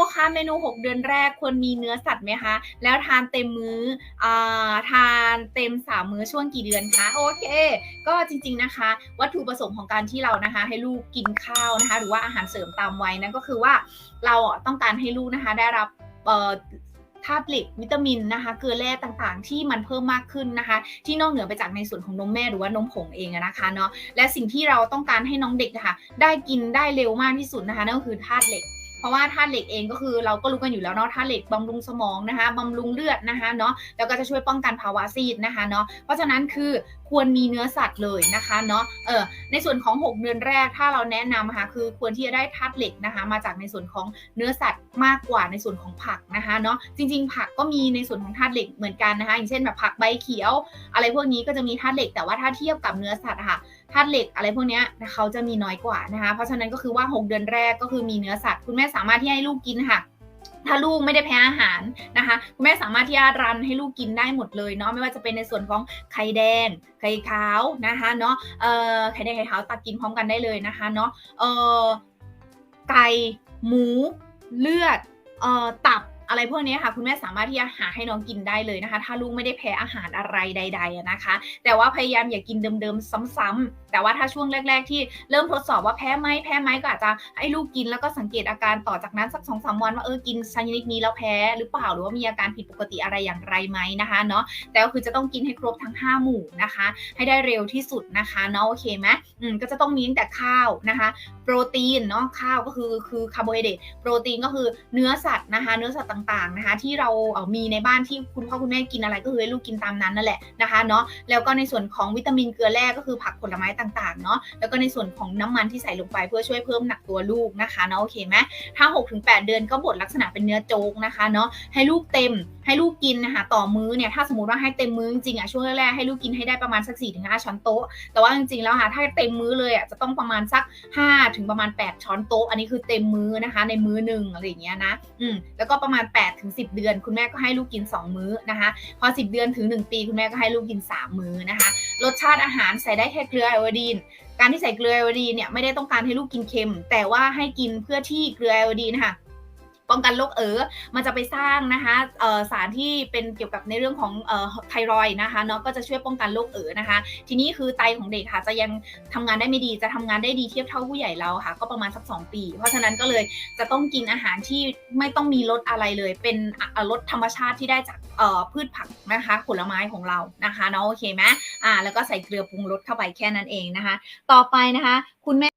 โอคะเมนู 6 เดือนแรกควรมีเนื้อสัตว์ไหมคะ แล้วทานเต็มมื้ออทานเต็ม3มื้อช่วงกี่เดือนคะโอเค ก็จริงๆนะคะ วัตถุประสงค์ของการที่เรานะคะ ให้ลูกกินข้าวนะคะ หรือว่าอาหารเสริมตามวัยนั่นก็คือว่าเราต้องการให้ลูกนะคะได้รับธาตุเหล็กวิตามินนะคะเกลือแร่ต่างๆ ที่มันเพิ่มมากขึ้นนะคะ ที่นอกเหนือไปจากในส่วนของนมแม่หรือว่านมผงเองนะคะเนาะและสิ่งที่เราต้องการให้น้องเด็กนะคะได้กินได้เร็วมากที่สุดนะคะนั่นก็คือธาตุเหล็ก เพราะว่าธาตุเหล็กเองก็คือเราก็รู้กันอยู่แล้วเนาะธาตุเหล็กบำรุงสมองนะคะบำรุงเลือดนะคะเนาะแล้วก็จะช่วยป้องกันภาวะซีดนะคะเนาะเพราะฉะนั้นคือควรมีเนื้อสัตว์เลยนะคะเนาะเออในส่วนของ 6 เดือนแรกถ้าเราแนะนำนะคะคือควรที่จะได้ธาตุเหล็กนะคะ มาจากในส่วนของเนื้อสัตว์มากกว่าในส่วนของผักนะคะเนาะจริง ๆ ผักก็มีในส่วนของธาตุเหล็กเหมือนกันนะคะ อย่างเช่นแบบผักใบเขียว อะไรพวกนี้ก็จะมีธาตุเหล็กแต่ว่าถ้าเทียบกับเนื้อสัตว์ค่ะ ธาตุเหล็กอะไรพวกนี้เขาจะมีน้อยกว่านะคะ เพราะฉะนั้นก็คือว่า 6 เดือนแรกก็คือมีเนื้อสัตว์ คุณแม่สามารถที่ให้ลูกกินค่ะถ้าลูกไม่ได้แพ้อาหารนะคะคุณแม่สามารถที่จะรันให้ลูกกินได้หมดเลยเนาะไม่ว่าจะเป็นในส่วนของไข่แดง ไข่ขาวนะคะเนาะเอ่อไข่แดงไข่ขาวตักกินพร้อมกันได้เลยนะคะเนาะเอ่อไก่หมูเลือดเอ่อตับ อะไรพวกนี้ค่ะคุณแม่สามารถที่จะหาให้น้องกินได้เลยนะคะ ถ้าลูกไม่ได้แพ้อาหารอะไรใด ๆนะคะ แต่ว่าพยายามอย่ากินเดิมๆซ้ำๆแต่ว่าถ้าช่วงแรก ๆ ที่เริ่มทดสอบว่าแพ้ไหมแพ้ไหมก็อาจจะให้ลูกกินแล้วก็สังเกตอาการต่อจากนั้นสักสองสามวันว่าเออกินชนิดนี้แล้วแพ้หรือเปล่าหรือว่ามีอาการผิดปกติอะไรอย่างไรไหมนะคะเนาะแต่ก็คือจะต้องกินให้ครบทั้ง 5 หมู่นะคะ ให้ได้เร็วที่สุดนะคะเนาะโอเคไหมอืมก็จะต้องมีตั้งแต่ข้าวนะคะ โปรตีนเนาะข้าวก็คือคือคาร์โบไฮเดรตโปรตีนก็คือเนื้อสัตว์นะคะ เนื้อสัตว์ต่างๆนะคะที่เราเออมีในบ้านที่คุณพ่อคุณแม่กินอะไรก็คือให้ลูกกินตามนั้นนั่นแหละนะคะเนาะแล้วก็ในส่วนของวิตามินเกลือแร่ก็คือผักผลไม้ต่างๆเนาะแล้วก็ในส่วนของน้ำมันที่ใส่ลงไปเพื่อช่วยเพิ่มหนักตัวลูกนะคะเนาะโอเคไหมถ้า 6-8 เดือนก็บดลักษณะเป็นเนื้อโจ๊กนะคะเนาะให้ลูกเต็มให้ลูกกินนะคะต่อมื้อเนี่ยถ้าสมมติว่าให้เต็มมื้อจริงอะช่วงแรกๆให้ลูกกินให้ได้ประมาณสัก4-5ช้อนโต๊ะ แต่ว่าจริงๆแล้วค่ะถ้าเต็มมื้อเลยอะจะต้องประมาณสัก5ถึงประมาณ8ช้อนโต๊ะ อันนี้คือเต็มมื้อนะคะ ในมื้อหนึ่งอะไรอย่างเงี้ยนะอืมแล้วก็ประมาณ8ถึง10 เดือน คุณแม่ก็ให้ลูกกิน 2 มื้อนะคะ พอ 10 เดือนถึง 1 ปี คุณแม่ก็ให้ลูกกิน 3 มื้อนะคะ รสชาติอาหารใส่ได้แค่เกลือไอโอดีนการที่ใส่เกลือไอโอดีนเนี่ยไม่ได้ต้องการให้ลูกกินเค็ม แต่ว่าให้กินเพื่อที่เกลือไอโอดีนค่ะ ป้องกันโรคเอ๋อมันจะไปสร้างนะคะสารที่เป็นเกี่ยวกับในเรื่องของไทรอยนะคะเนาะก็จะช่วยป้องกันโรคเอ๋อนะคะ ทีนี้คือไตของเด็กค่ะจะยังทำงานได้ไม่ดีจะทำงานได้ดีเทียบเท่าผู้ใหญ่เราค่ะ ก็ประมาณสัก2ปี เพราะฉะนั้นก็เลยจะต้องกินอาหารที่ไม่ต้องมีรสอะไรเลย เป็นรสธรรมชาติที่ได้จากพืชผักนะคะผลไม้ของเรานะคะเนาะโอเคไหมอ่าแล้วก็ใส่เกลือปรุงรสเข้าไปแค่นั้นเองนะคะ ต่อไปนะคะ คุณแม่